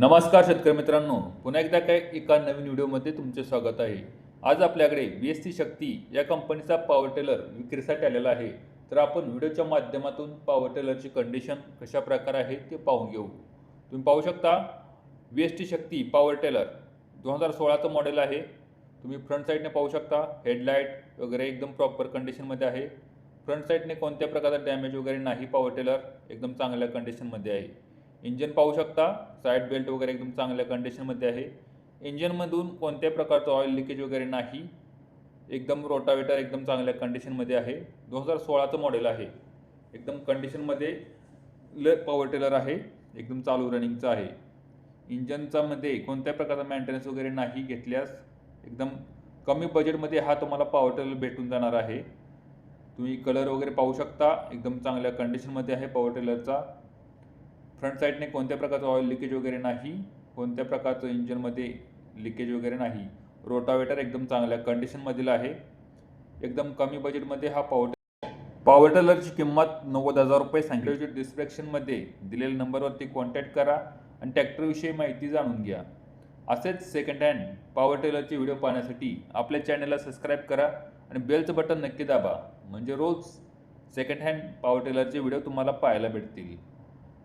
नमस्कार शेतकरी मित्रांनो. पुन्हा एकदा काय एका नवीन व्हिडिओमध्ये तुमचे स्वागत आहे. आज आपल्याकडे बी एस सी शक्ती या कंपनीचा पॉवर टेलर विक्रीसाठी आलेला आहे. तर आपण व्हिडिओच्या माध्यमातून पॉवर टेलरची कंडिशन कशा प्रकारे आहे ते पाहून घेऊ. तुम्ही पाहू शकता B S T Shakti power tiller दोन हजार सोळाचं मॉडेल आहे. तुम्ही फ्रंट साईडने पाहू शकता हेडलाईट वगैरे एकदम प्रॉपर कंडिशनमध्ये आहे. फ्रंट साईडने कोणत्या प्रकारचा डॅमेज वगैरे नाही पॉवर टेलर एकदम चांगल्या कंडिशनमध्ये आहे. इंजन पाहू शकता. साईड बेल्ट वगैरे एकदम चांगल्या कंडिशनमध्ये आहे. इंजनमधून कोणत्याही प्रकारचं ऑइल लिकेज वगैरे नाही. एकदम रोटावेटर एकदम चांगल्या कंडिशनमध्ये आहे. दोन हजार सोळाचं मॉडेल आहे. एकदम कंडिशनमध्ये ल पॉवर टेलर आहे. एकदम चालू रनिंगचं आहे. इंजनचा मध्ये कोणत्या प्रकारचा मेंटेनन्स वगैरे नाही घेतल्यास एकदम कमी बजेटमध्ये हा तुम्हाला पॉवर टेलर भेटून जाणार आहे. तुम्ही कलर वगैरे पाहू शकता. एकदम चांगल्या कंडिशनमध्ये आहे पॉवर टेलरचा फ्रंट साईडने कोणत्या प्रकारचं ऑइल लिकेज वगैरे नाही कोणत्या प्रकारचं इंजनमध्ये लिकेज वगैरे नाही. रोटावेटर एकदम चांगल्या कंडिशनमधील आहे. एकदम कमी बजेटमध्ये हा पॉवर पावर टेलरची किंमत नव्वद हजार रुपये सांगितली. डिस्क्रिप्शनमध्ये दिलेल्या नंबरवरती कॉन्टॅक्ट करा आणि ट्रॅक्टरविषयी माहिती जाणून घ्या. असेच सेकंड हँड पॉवर टेलरचे व्हिडिओ पाहण्यासाठी आपल्या चॅनलला सबस्क्राईब करा आणि बेलचं बटन नक्की दाबा. म्हणजे रोज सेकंड हँड पॉवर टेलरचे व्हिडिओ तुम्हाला पाहायला भेटतील.